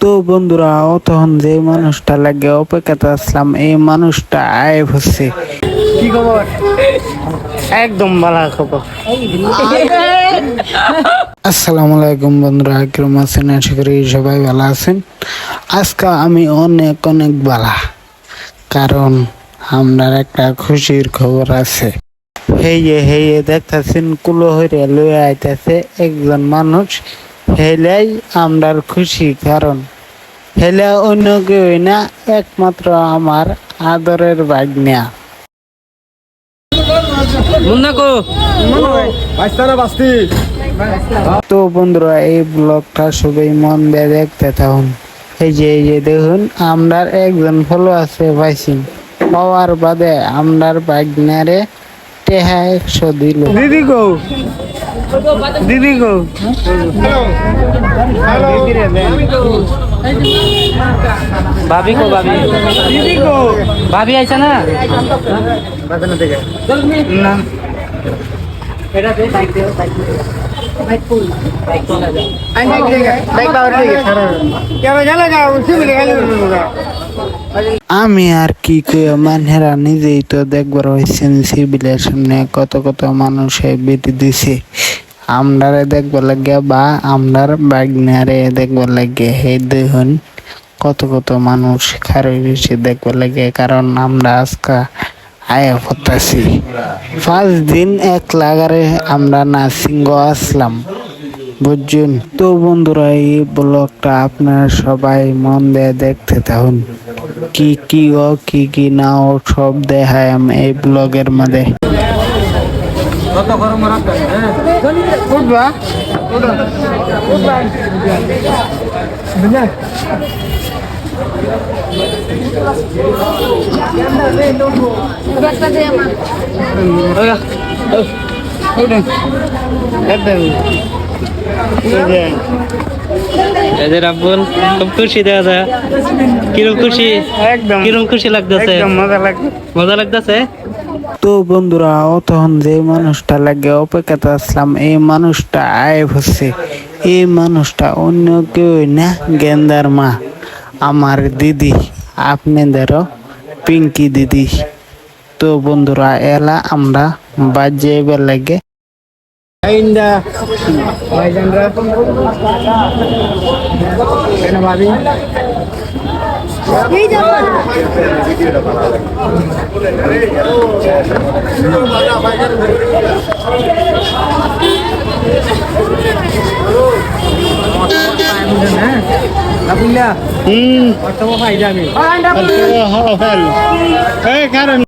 তো বন্ধুরা তখন যে মানুষটা লাগে অপেক্ষাতে আসলাম এই মানুষটা আয় হচ্ছে। কি খবর? একদম ভালো খবর। আসসালামু আলাইকুম বন্ধুরা কিরম আছেন? আশা করি সবাই ভালো আছেন। আজকে আমি অনেক অনেক ভালো কারণ আমার একটা খুশির খবর আছে। হেয়ে হেয়ে দেখতেছেন কুলো হইরে লয়ে আইতাছে একজন মানুষ। হেলাই আমরার খুশি কারণ হেলে অন্য কেউ না একমাত্র আমার আদরের বাগনিয়া তো বন্ধুরা এই ব্লগটা সবাই মন দিয়ে দেখতে থাকুন। এই যে এই যে দেখুন আমরার একজন ফলো আছে পাইছি পাওয়ার বাদে আমরার বাগনারে টেহা একশো দিল। দিদি গো। দিদি গো। ভাবি কো ভাবি। দিদি গো। ভাবি আইছা না? না। এটা দে বাইক দে bike bike full bike full bike power ঠিক আছে কেন জানা যাও সিমিলে খালি আমি আর কি কই মানহেরা নিজেই তো দেখবার হয়েছেন সিভিলের সামনে কত কত মানুষে বেটি দিছে। আমরারে দেখবার লাগে বা আমরার বাগনারে দেখবার লাগে হে দেখুন, কত কত মানুষ খারে বেশি দেখবার লাগে কারণ আমরা আজকা আয়া পড়তাছি। পাঁচ দিন এক লাগারে আমরা নার্সিংহ আসলাম। বুঝছেন? তো বন্ধুরা এই ব্লগটা আপনারা সবাই মন দিয়ে দেখতে থাকুন। কি কি ও কি কি না ও সব দেখায় আমি এই ব্লগের মধ্যে গরম রাখবে উঠবা। এদের আব্বুল খুব খুশি দেখা যায় কিরম খুশি? একদম। কিরম খুশি লাগতেছে? মজা লাগবে মজা লাগতেছে? তো বন্ধুরা তখন যে মানুষটা লাগে অপেক্ষাতে আসলাম এই মানুষটা আয় হচ্ছে। এই মানুষটা অন্য কেউ না গেন্দার মা। আমার দিদি আপনাদেরও পিঙ্কি দিদি। তো বন্ধুরা এলা আমরা বাজে Ainda, Mahendra, kena babi. Ini jangan. Hmm. Atau apa ini? Ah, anda. Eh, Karen.